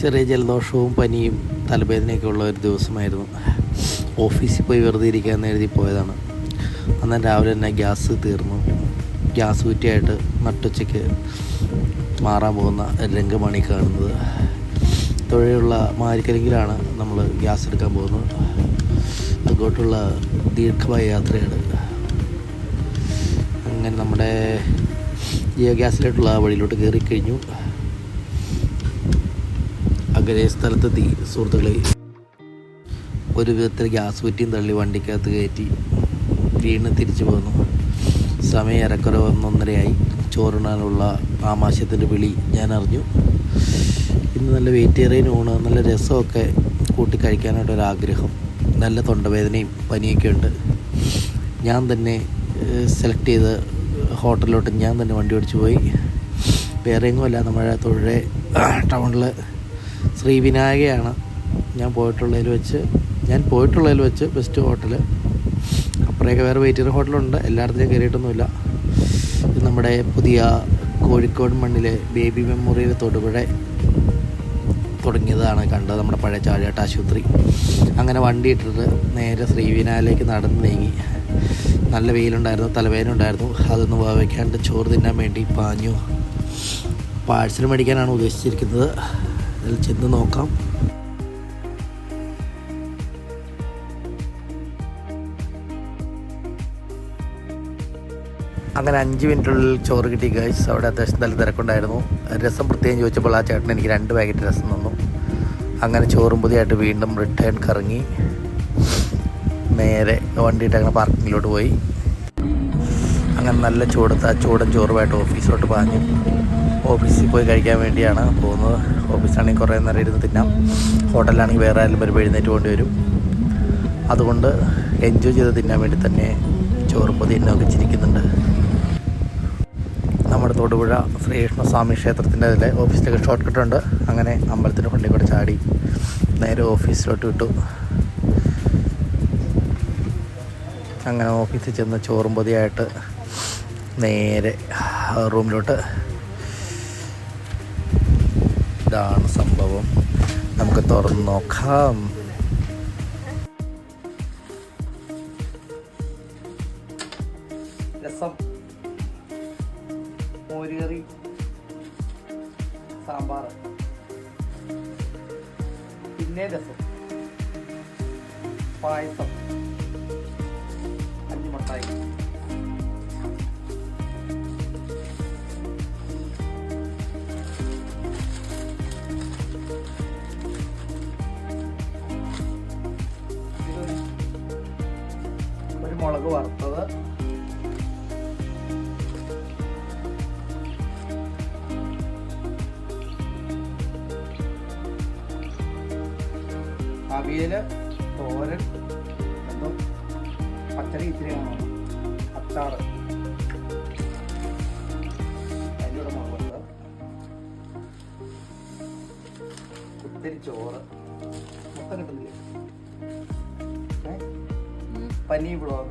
ചെറിയ ജലദോഷവും പനിയും തലവേദനയൊക്കെ ഉള്ള ഒരു ദിവസമായിരുന്നു. ഓഫീസിൽ പോയി വെറുതെ ഇരിക്കാമെന്ന് എഴുതി പോയതാണ്. അന്ന് രാവിലെ തന്നെ ഗ്യാസ് തീർന്നു. ഗ്യാസ് കുറ്റിയായിട്ട് നട്ടുച്ചയ്ക്ക് മാറാൻ പോകുന്ന രംഗമാണ് ഈ കാണുന്നത്. തൊഴിലുള്ള മാരിക്കലെങ്കിലാണ് നമ്മൾ ഗ്യാസ് എടുക്കാൻ പോകുന്നത്. അങ്ങോട്ടുള്ള ദീർഘമായ യാത്രയാണ്. അങ്ങനെ നമ്മുടെ ജിയോ ഗ്യാസിലോട്ടുള്ള വഴിയിലോട്ട് കയറി കഴിഞ്ഞു അകലെ സ്ഥലത്തെത്തി സുഹൃത്തുക്കളെ. ഒരു വിധത്തിൽ ഗ്യാസ് കുറ്റിയും തള്ളി വണ്ടിക്കകത്ത് കയറ്റി വീണ് തിരിച്ചു പോന്നു. സമയം ഇറക്കുറ ഒന്നൊന്നരയായി. ചോറുണ്ണാനുള്ള ആമാശയത്തിന്റെ വിളി ഞാൻ അറിഞ്ഞു. ഇന്ന് നല്ല വെജിറ്റേറിയൻ ഊണ് നല്ല രസമൊക്കെ കൂട്ടി കഴിക്കാനായിട്ടൊരാഗ്രഹം നല്ല തൊണ്ടവേദനയും പനിയൊക്കെ ഉണ്ട്. ഞാൻ തന്നെ സെലക്ട് ചെയ്ത് ഹോട്ടലിലോട്ട് ഞാൻ തന്നെ വണ്ടി ഓടിച്ചു പോയി. വേറെ എങ്ങുമല്ല നമ്മുടെ തൊഴിലെ ടൗണിൽ ശ്രീവിനായകയാണ് ഞാൻ പോയിട്ടുള്ളതിൽ വെച്ച് ഞാൻ പോയിട്ടുള്ളതിൽ വെച്ച് ബെസ്റ്റ് ഹോട്ടൽ അപ്പുറയൊക്കെ വേറെ വെയിറ്റർ ഹോട്ടലുണ്ട് എല്ലായിടത്തും കയറിയിട്ടൊന്നുമില്ല ഇത് നമ്മുടെ പുതിയ കോഴിക്കോട് മണ്ണിലെ ബേബി മെമ്മോറിയൽ തൊടുപുഴ തുടങ്ങിയതാണ് കണ്ടത് നമ്മുടെ പഴയ ചാഴിയാട്ട് ആശുപത്രി. അങ്ങനെ വണ്ടി ഇട്ടിട്ട് നേരെ ശ്രീവിനായിലേക്ക് നടന്ന് നീങ്ങി. നല്ല വെയിലുണ്ടായിരുന്നു തലവേദന ഉണ്ടായിരുന്നു. അതൊന്ന് വയ്ക്കാണ്ട് ചോറ് തിന്നാൻ വേണ്ടി പാഞ്ഞു. പാഴ്സൽ മേടിക്കാനാണ് ഉദ്ദേശിച്ചിരിക്കുന്നത്. അതിൽ ചെന്ന് നോക്കാം. അങ്ങനെ അഞ്ച് മിനിറ്റുള്ളിൽ ചോറ് കിട്ടി ഗൈസ് അവിടെ അത്യാവശ്യം നല്ല തിരക്കുണ്ടായിരുന്നു. രസം പ്രത്യേകം ചോദിച്ചപ്പോൾ ആ ചേട്ടൻ എനിക്ക് രണ്ട് പാക്കറ്റ് രസം തന്നു. അങ്ങനെ ചോറും പുതിയായിട്ട് വീണ്ടും റിട്ടേൺ കറങ്ങി. നേരെ വണ്ടിയിട്ട് അങ്ങനെ പാർക്കിങ്ങിലോട്ട് പോയി. അങ്ങനെ നല്ല ചൂടത്ത് ആ ചൂടൻ ചോറുമായിട്ട് ഓഫീസിലോട്ട് പാഞ്ഞു. ഓഫീസിൽ പോയി കഴിക്കാൻ വേണ്ടിയാണ് പോകുന്നത്. ഓഫീസാണെങ്കിൽ കുറേ നേരം ഇരുന്ന് തിന്നാം. ഹോട്ടലിലാണെങ്കിൽ വേറെ ആരും വരുമ്പോൾ എഴുന്നേറ്റ് പോകേണ്ടി വരും. അതുകൊണ്ട് എൻജോയ് ചെയ്ത് തിന്നാൻ വേണ്ടി തന്നെ ചോറും പൊതി എന്നൊക്കെ ചിരിക്കുന്നുണ്ട് നമ്മുടെ തൊടുപുഴ ശ്രീകൃഷ്ണസ്വാമി ക്ഷേത്രത്തിന്റെ അതിലെ ഓഫീസിലേക്ക് ഷോർട്ട് കട്ട് ഉണ്ട്. അങ്ങനെ അമ്പലത്തിന്റെ ഫ്രണ്ടിൽ കൂടെ ചാടി നേരെ ഓഫീസിലോട്ട് വിട്ടു. അങ്ങനെ ഓഫീസിൽ ചെന്ന് ചോറും പൊതിയായിട്ട് നേരെ റൂമിലോട്ട് ഇതാണ് സംഭവം? നമുക്ക് തുറന്ന് നോക്കാം. രസം. മോരുകറി. സാമ്പാർ. പിന്നെ രസം. പായസം. അഞ്ചുമട്ടായി ഒരു മുളക് വറുത്തത്. അവിയൽ തോരൻ എന്തോ പച്ചടി ഇത്തിരി കാണണം അച്ചാറ്. അതിലൂടെ മുളകുണ്ട് കുത്തിരി ചോറ്. മൊത്തം കിട്ടുന്നില്ലേ? ഏ? Pani Vlog.